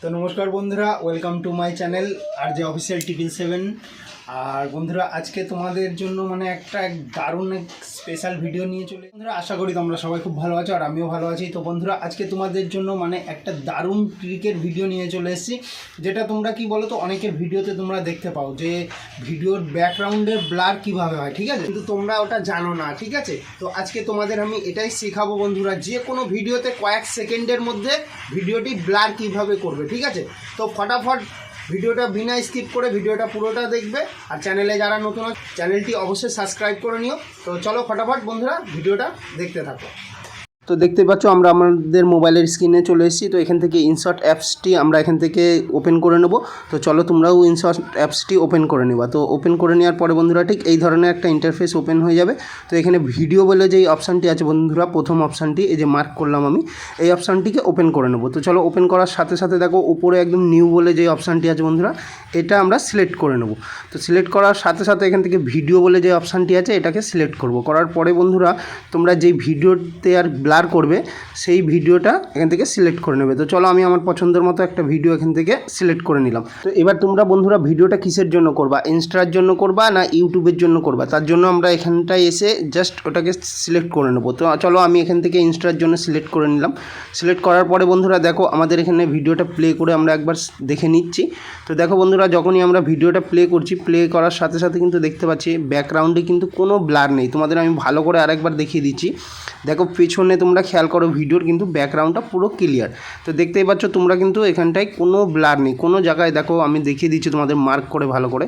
তো নমস্কার বন্ধুরা ওয়েলকাম টু মাই চ্যানেল আর যে অফিসিয়াল টিপিল সেভেন আর বন্ধুরা, আজকে তোমাদের জন্য মানে একটা এক দারুণ স্পেশাল ভিডিও নিয়ে চলে বন্ধুরা, আশা করি তোমরা সবাই খুব ভালো আছো আর আমিও ভালো আছি। তো বন্ধুরা, আজকে তোমাদের জন্য মানে একটা দারুণ ক্রিকেট ভিডিও নিয়ে চলে এসেছি। যেটা তোমরা কি বলো তো অনেকের ভিডিওতে তোমরা দেখতে পাও যে ভিডিওর ব্যাকগ্রাউন্ডে ব্লার কীভাবে হয়, ঠিক আছে? কিন্তু তোমরা ওটা জানো না, ঠিক আছে? তো আজকে তোমাদের আমি এটাই শেখাবো বন্ধুরা, যে কোনো ভিডিওতে কয়েক সেকেন্ডের মধ্যে ভিডিওটি ব্লার কীভাবে করবে, ঠিক আছে? তো ফটাফট ভিডিওটা বিনা স্কিপ করে ভিডিওটা পুরোটা দেখবে আর চ্যানেলে যারা নতুন, চ্যানেলটি অবশ্যই সাবস্ক্রাইব করে নিও। তো চলো ফটাফট বন্ধুরা, ভিডিওটা দেখতে থাকো। তো দেখতে পাচ্ছ, আমরা আমাদের মোবাইলের স্ক্রিনে চলে এসেছি। তো এখান থেকে ইনশর্ট অ্যাপসটি আমরা এখান থেকে ওপেন করে নেব। তো চলো তোমরাও ইনশর্ট অ্যাপসটি ওপেন করে নেবা। তো ওপেন করে নেওয়ার পরে বন্ধুরা, ঠিক এই ধরনের একটা ইন্টারফেস ওপেন হয়ে যাবে। তো এখানে ভিডিও বলে যেই অপশানটি আছে বন্ধুরা, প্রথম অপশানটি এই যে মার্ক করলাম আমি, এই অপশানটিকে ওপেন করে নেব। তো চলো ওপেন করার সাথে সাথে দেখো, উপরে একদম নিউ বলে যে অপশানটি আছে বন্ধুরা, এটা আমরা সিলেক্ট করে নেব। তো সিলেক্ট করার সাথে সাথে এখান থেকে ভিডিও বলে যে অপশানটি আছে, এটাকে সিলেক্ট করব। করার পরে বন্ধুরা, তোমরা যেই ভিডিওতে আর ব্লার করবে, সেই ভিডিওটা এখান থেকে সিলেক্ট করে নেবে। তো চলো আমি আমার পছন্দের মতো একটা ভিডিও এখান থেকে সিলেক্ট করে নিলাম। তো এবার তোমরা বন্ধুরা ভিডিওটা কিসের জন্য করবা? ইনস্টার জন্য করবা না ইউটিউবের জন্য করবা? তার জন্য আমরা এখানটায় এসে জাস্ট ওটাকে সিলেক্ট করে নেব। তো চলো আমি এখান থেকে ইনস্টার জন্য সিলেক্ট করে নিলাম। সিলেক্ট করার পরে বন্ধুরা দেখো আমাদের এখানে ভিডিওটা প্লে করে আমরা একবার দেখে নিচ্ছি। তো দেখো বন্ধুরা যখনই আমরা ভিডিওটা প্লে করছি প্লে করার সাথে সাথে কিন্তু দেখতে পাচ্ছি ব্যাকগ্রাউন্ডে কিন্তু কোনো ব্লার নেই। তোমাদের আমি ভালো করে আরেকবার দেখিয়ে দিচ্ছি। দেখো পেছনে তোমরা খেয়াল করো, ভিডিওর কিন্তু ব্যাকগ্রাউন্ডটা পুরো ক্লিয়ার তো দেখতেই পাচ্ছ, তোমরা কিন্তু এখানটায় কোনো ব্লার নেই। কোনো জায়গায় দেখো, আমি দেখিয়ে দিচ্ছি তোমাদের মার্ক করে, ভালো করে।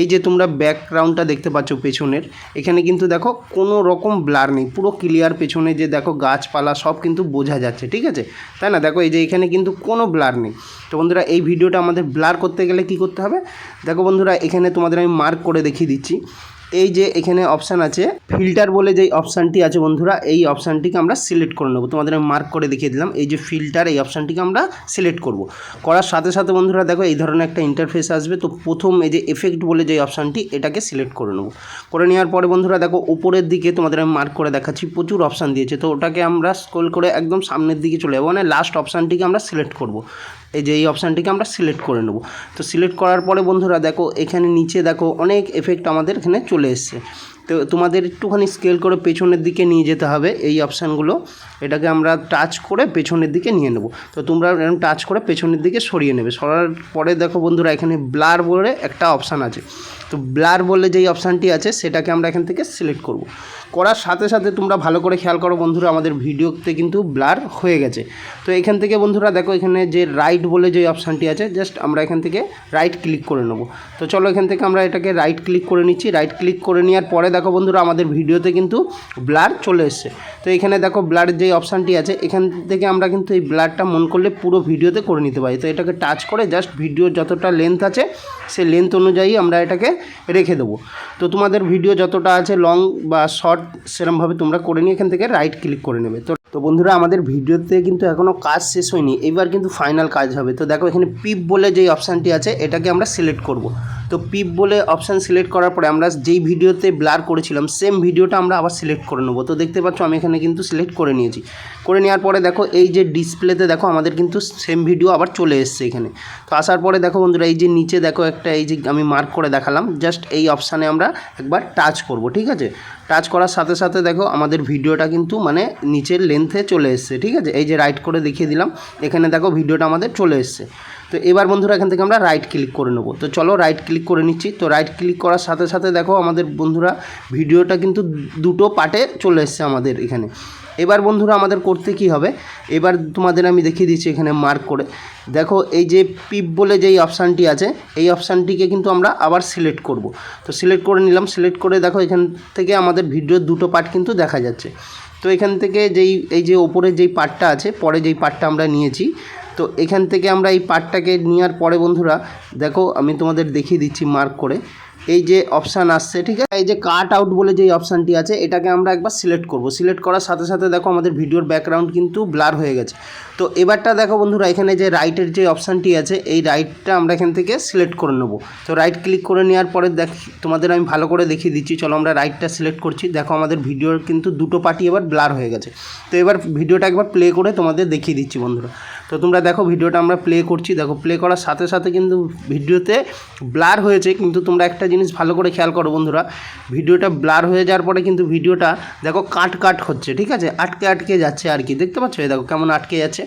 এই যে তোমরা ব্যাকগ্রাউন্ডটা দেখতে পাচ্ছ পেছনের, এখানে কিন্তু দেখো কোনো রকম ব্লার নেই। পুরো ক্লিয়ার পেছনে যে দেখো গাছপালা, সব কিন্তু বোঝা যাচ্ছে, ঠিক আছে? তাই না? দেখো এই যে এখানে কিন্তু কোনো ব্লার নেই। তো বন্ধুরা, এই ভিডিওটা আমাদের ব্লার করতে গেলে কি করতে হবে? দেখো বন্ধুরা, এখানে তোমাদের আমি মার্ক করে দেখিয়ে দিচ্ছি। এই যে এখানে অপশান আছে ফিল্টার বলে যেই অপশানটি আছে বন্ধুরা, এই অপশানটিকে আমরা সিলেক্ট করে নেব। তোমাদের আমি মার্ক করে দেখিয়ে দিলাম, এই যে ফিল্টার এই অপশানটিকে আমরা সিলেক্ট করব। করার সাথে সাথে বন্ধুরা দেখো, এই ধরনের একটা ইন্টারফেস আসবে। তো প্রথম এই যে এফেক্ট বলে যে অপশানটি এটাকে সিলেক্ট করে নেব। করে নেওয়ার পরে বন্ধুরা দেখো, উপরের দিকে তোমাদের আমি মার্ক করে দেখাচ্ছি, প্রচুর অপশান দিয়েছে। তো ওটাকে আমরা স্ক্রল করে একদম সামনের দিকে চলে যাব মানে লাস্ট অপশানটিকে আমরা সিলেক্ট করব। এই যে এই অপশানটিকে আমরা সিলেক্ট করে নেব। তো সিলেক্ট করার পরে বন্ধুরা দেখো, এখানে নিচে দেখো অনেক এফেক্ট আমাদের এখানে চলে এসছে। তো তোমাদের একটুখানি স্কেল করে পেছনের দিকে নিয়ে যেতে হবে এই অপশানগুলো এটাকে আমরা টাচ করে পেছনের দিকে নিয়ে নেব। তো তোমরা এরকম টাচ করে পেছনের দিকে সরিয়ে নেবে। সরার পরে দেখো বন্ধুরা, এখানে ব্লার বলে একটা অপশান আছে। তো ব্লার বলে যেই অপশানটি আছে, সেটাকে আমরা এখান থেকে সিলেক্ট করব। করার সাথে সাথে তোমরা ভালো করে খেয়াল করো বন্ধুরা, আমাদের ভিডিওতে কিন্তু ব্লার হয়ে গেছে। তো এখান থেকে বন্ধুরা দেখো, এখানে যে রাইট বলে যে অপশানটি আছে জাস্ট আমরা এখান থেকে রাইট ক্লিক করে নেব। তো চলো এখান থেকে আমরা এটাকে রাইট ক্লিক করে নিচ্ছি। রাইট ক্লিক করে নেওয়ার পরে দেখো বন্ধুরা, আমাদের ভিডিওতে কিন্তু ব্লার চলে এসছে। তো এখানে দেখো ব্লারের যে অপশানটি আছে, এখান থেকে আমরা কিন্তু এই ব্লারটা মন করলে পুরো ভিডিওতে করে নিতে পারি। তো এটাকে টাচ করে জাস্ট ভিডিওর যতটা লেন্থ আছে, সে লেন্থ অনুযায়ী আমরা এটাকে রেখে দেবো। তো তোমাদের ভিডিও যতটা আছে লং বা শর্ট সেরমভাবে তোমরা করে নিয়ে এখান থেকে রাইট ক্লিক করে নেবে। তো তো বন্ধুরা, আমাদের ভিডিওতে কিন্তু এখনও কাজ শেষ হয়নি, এবার কিন্তু ফাইনাল কাজ হবে। তো দেখো এখানে পিপ বলে যেই অপশানটি আছে, এটাকে আমরা সিলেক্ট করব। তো পিপ বলে অপশান সিলেক্ট করার পরে আমরা যেই ভিডিওতে ব্লার করেছিলাম সেম ভিডিওটা আমরা আবার সিলেক্ট করে নেব। তো দেখতে পাচ্ছ আমি এখানে কিন্তু সিলেক্ট করে নিয়েছি। করে নেওয়ার পরে দেখো এই যে ডিসপ্লেতে দেখো আমাদের কিন্তু সেম ভিডিও আবার চলে এসছে এখানে। তো আসার পরে দেখো বন্ধুরা, এই যে নিচে দেখো একটা এই যে আমি মার্ক করে দেখালাম জাস্ট এই অপশানে আমরা একবার টাচ করব, ঠিক আছে? টাচ করার সাথে সাথে দেখো আমাদের ভিডিওটা কিন্তু মানে নিচের লেন্থে চলে এসছে, ঠিক আছে? এই যে রাইট করে দেখিয়ে দিলাম, এখানে দেখো ভিডিওটা আমাদের চলে এসছে। তো এবার বন্ধুরা এখান থেকে আমরা রাইট ক্লিক করে নেব। তো চলো রাইট ক্লিক করে নিচ্ছি। তো রাইট ক্লিক করার সাথে সাথে দেখো আমাদের বন্ধুরা ভিডিওটা কিন্তু দুটো পার্টে চলে এসছে আমাদের এখানে। এবার বন্ধুরা আমাদের করতে কি হবে? এবার তোমাদের আমি দেখিয়ে দিচ্ছি এখানে মার্ক করে। দেখো এই যে পিপ বলে যেই অপশানটি আছে, এই অপশানটিকে কিন্তু আমরা আবার সিলেক্ট করব। তো সিলেক্ট করে নিলাম। সিলেক্ট করে দেখো এখান থেকে আমাদের ভিডিওর দুটো পার্ট কিন্তু দেখা যাচ্ছে। তো এখান থেকে যেই, এই যে ওপরে যেই পার্টটা আছে, পরে যেই পার্টটা আমরা নিয়েছি তো এখান থেকে আমরা এই পার্টটাকে নেওয়ার পরে বন্ধুরা, দেখো আমি তোমাদের দেখিয়ে দিচ্ছি মার্ক করে। এই যে অপশান আসছে, ঠিক আছে? এই যে কাট আউট বলে যে অপশানটি আছে, এটাকে আমরা একবার সিলেক্ট করব। সিলেক্ট করার সাথে সাথে দেখো আমাদের ভিডিওর ব্যাকগ্রাউন্ড কিন্তু ব্লার হয়ে গেছে। তো এবারটা দেখো বন্ধুরা, এখানে যে রাইটের যে অপশানটি আছে, এই রাইটটা আমরা এখান থেকে সিলেক্ট করে নেব। তো রাইট ক্লিক করে নেওয়ার পরে দেখ, তোমাদের আমি ভালো করে দেখিয়ে দিচ্ছি। চলো আমরা রাইটটা সিলেক্ট করছি। দেখো আমাদের ভিডিওর কিন্তু দুটো পার্টি এবার ব্লার হয়ে গেছে। তো এবার ভিডিওটা একবার প্লে করে তোমাদের দেখিয়ে দিচ্ছি বন্ধুরা। তো তোমরা দেখো ভিডিওটা আমরা প্লে করছি। দেখো প্লে করার সাথে সাথে কিন্তু ভিডিওতে ব্লার হয়েছে, কিন্তু তোমরা একটা জিনিস ভালো করে খেয়াল করো বন্ধুরা। ভিডিওটা ব্লার হয়ে যাওয়ার পরে কিন্তু ভিডিওটা দেখো কাট কাট হচ্ছে, ঠিক আছে? আটকে আটকে যাচ্ছে আর কি। দেখতে পাচ্ছ? দেখো কেমন আটকে যাচ্ছে।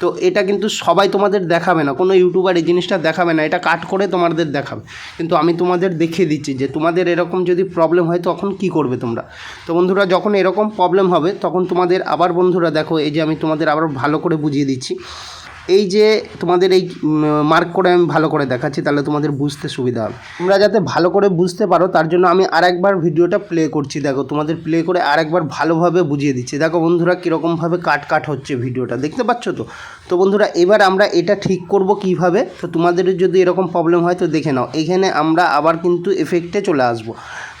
তো এটা কিন্তু সবাই তোমাদের দেখাবে না, কোনো ইউটিউবার এই জিনিসটা দেখাবে না, এটা কাট করে তোমাদের দেখাবে। কিন্তু আমি তোমাদের দেখিয়ে দিচ্ছি যে তোমাদের এরকম যদি প্রবলেম হয় তখন কি করবে তোমরা? তো বন্ধুরা, যখন এরকম প্রবলেম হবে, তখন তোমাদের আবার বন্ধুরা দেখো, এই যে আমি তোমাদের আবার ভালো করে বুঝিয়ে দিচ্ছি। এই যে তোমাদের এই মার্ক করে আমি ভালো করে দেখাচ্ছি, তাহলে তোমাদের বুঝতে সুবিধা হবে। তোমরা যাতে ভালো করে বুঝতে পারো, তার জন্য আমি আরেকবার ভিডিওটা প্লে করছি। দেখো, তোমাদের প্লে করে আরেকবার ভালোভাবে বুঝিয়ে দিচ্ছি। দেখো বন্ধুরা, কীরকমভাবে কাট কাট হচ্ছে ভিডিওটা। দেখতে পাচ্ছ তো? তো বন্ধুরা, এবার আমরা এটা ঠিক করব কীভাবে? তো তোমাদের যদি এরকম প্রবলেম হয়, তো দেখে নাও। এখানে আমরা আবার কিন্তু এফেক্টে চলে আসব।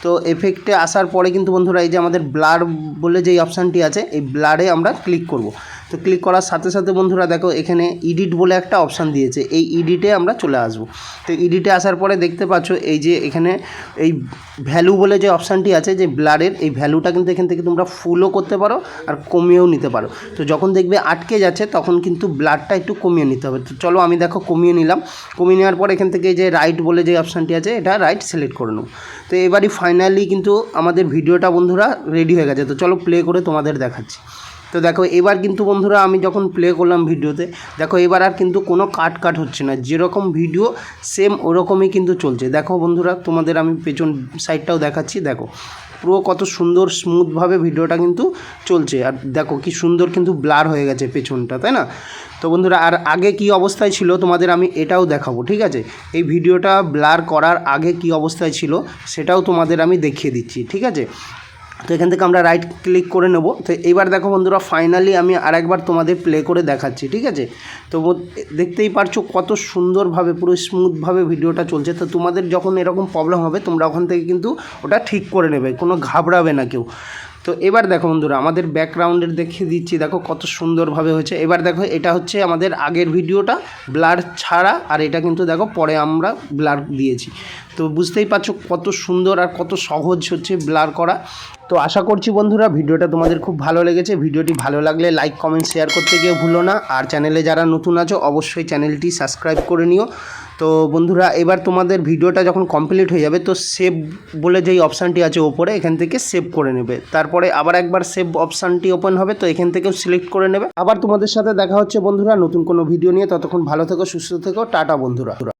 তো এফেক্টে আসার পরে কিন্তু বন্ধুরা, এই যে আমাদের ব্লার বলে যেই অপশানটি আছে, এই ব্লারে আমরা ক্লিক করব। তো ক্লিক করার সাথে সাথে বন্ধুরা দেখো এখানে ইডিট বলে একটা অপশান দিয়েছে। এই ইডিটে আমরা চলে আসব। তো ইডিটে আসার পরে দেখতে পাচ্ছ এই যে এখানে এই ভ্যালু বলে যে অপশানটি আছে, যে ব্লারের এই ভ্যালুটা কিন্তু এখান থেকে তোমরা ফুলও করতে পারো আর কমিয়েও নিতে পারো। তো যখন দেখবে আটকে যাচ্ছে, তখন কিন্তু ব্লাডটা একটু কমিয়ে নিতে হবে। তো চলো আমি দেখো কমিয়ে নিলাম। কমিয়ে নেওয়ার পর এখান থেকে যে রাইট বলে যে অপশানটি আছে, এটা রাইট সিলেক্ট করে নেব। তো এবারই ফাইনালি কিন্তু আমাদের ভিডিওটা বন্ধুরা রেডি হয়ে গেছে। তো চলো প্লে করে তোমাদের দেখাচ্ছি। তো দেখো, এবার কিন্তু বন্ধুরা আমি যখন প্লে করলাম ভিডিওতে, দেখো, এবার আর কিন্তু কোনো কাট কাট হচ্ছে না। যেরকম ভিডিও সেম ওরকমই কিন্তু চলছে। দেখো বন্ধুরা, তোমাদের আমি পেছন সাইডটাও দেখাচ্ছি। দেখো, পুরো কত সুন্দর স্মুথভাবে ভিডিওটা কিন্তু চলছে। আর দেখো, কি সুন্দর কিন্তু ব্লার হয়ে গেছে পেছনটা, তাই না? তো বন্ধুরা, আর আগে কি অবস্থায় ছিল তোমাদের আমি এটাও দেখাবো, ঠিক আছে? এই ভিডিওটা ব্লার করার আগে কি অবস্থায় ছিল, সেটাও তোমাদের আমি দেখিয়ে দিচ্ছি, ঠিক আছে? তো এখান থেকে আমরা রাইট ক্লিক করে নেব। তো এবার দেখো বন্ধুরা ফাইনালি আমি আরেকবার তোমাদের প্লে করে দেখাচ্ছি, ঠিক আছে? তো দেখতেই পারছ কত সুন্দরভাবে, পুরো স্মুথভাবে ভিডিওটা চলছে। তো তোমাদের যখন এরকম প্রবলেম হবে, তোমরা ওখান থেকে কিন্তু ওটা ঠিক করে নেবে, কোনো ঘাবড়াবে না কেউ। তো এবার দেখো বন্ধুরা, আমাদের ব্যাকগ্রাউন্ডের দেখিয়ে দিচ্ছি। দেখো কত সুন্দরভাবে হয়েছে। এবার দেখো, এটা হচ্ছে আমাদের আগের ভিডিওটা ব্লার ছাড়া, আর এটা কিন্তু দেখো পরে আমরা ব্লার দিয়েছি। তো বুঝতেই পারছ কত সুন্দর আর কত সহজ হচ্ছে ব্লার করা। তো আশা করছি বন্ধুরা ভিডিওটা তোমাদের খুব ভালো লেগেছে। ভিডিওটি ভালো লাগলে লাইক কমেন্ট শেয়ার করতে গিয়ে ভুলো না। আর চ্যানেলে যারা নতুন আছো, অবশ্যই চ্যানেলটি সাবস্ক্রাইব করে নিও। তো বন্ধুরা, এবার তোমাদের ভিডিওটা যখন কমপ্লিট হয়ে যাবে, তো সেভ বলে যেই অপশানটি আছে ওপরে, এখান থেকে সেভ করে নেবে। তারপরে আবার একবার সেভ অপশানটি ওপেন হবে, তো এখান থেকেও সিলেক্ট করে নেবে। আবার তোমাদের সাথে দেখা হচ্ছে বন্ধুরা নতুন কোনো ভিডিও নিয়ে। ততক্ষণ ভালো থেকো, সুস্থ থেকো, টাটা বন্ধুরা।